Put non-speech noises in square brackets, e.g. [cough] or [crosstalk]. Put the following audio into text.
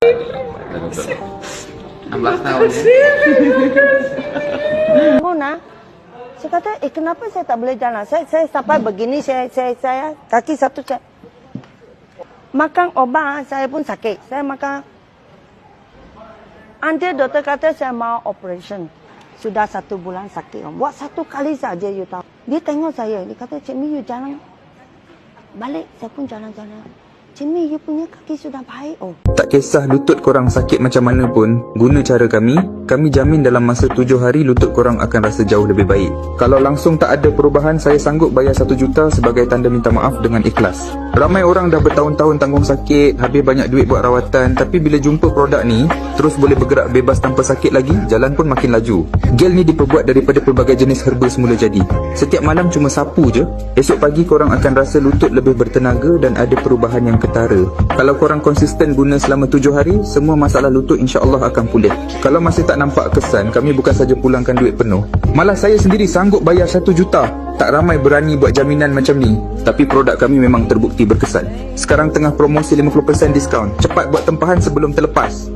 Betul. 16 tahun ya. [laughs] Mona, saya kata, eh kenapa saya tak boleh jalan? Saya, saya sampai begini, saya, saya, saya kaki satu saya. Makan obat, saya pun sakit. Saya makan. Nanti doktor kata saya mau operation. Sudah satu bulan sakit. Buat satu kali saja, you tahu. Dia tengok saya. Dia kata, Cik Mi, you jalan. Balik, saya pun jalan-jalan. Cik Mi, you punya kaki sudah baik. Oh, Tak kisah lutut korang sakit macam mana pun, guna cara kami, kami jamin dalam masa tujuh hari lutut korang akan rasa jauh lebih baik. Kalau langsung tak ada perubahan, saya sanggup bayar satu juta sebagai tanda minta maaf dengan ikhlas. Ramai orang dah bertahun-tahun tanggung sakit, habis banyak duit buat rawatan, tapi bila jumpa produk ni, terus boleh bergerak bebas tanpa sakit lagi, jalan pun makin laju. Gel ni diperbuat daripada pelbagai jenis herba semula jadi. Setiap malam cuma sapu je, esok pagi korang akan rasa lutut lebih bertenaga dan ada perubahan yang ketara. Kalau korang konsisten guna selama tujuh hari, semua masalah lutut insya-Allah akan pulih. Kalau masih tak nampak kesan, kami bukan saja pulangkan duit penuh. Malah saya sendiri sanggup bayar satu juta. Tak ramai berani buat jaminan macam ni. Tapi produk kami memang terbukti berkesan. Sekarang tengah promosi 50% diskaun. Cepat buat tempahan sebelum terlepas.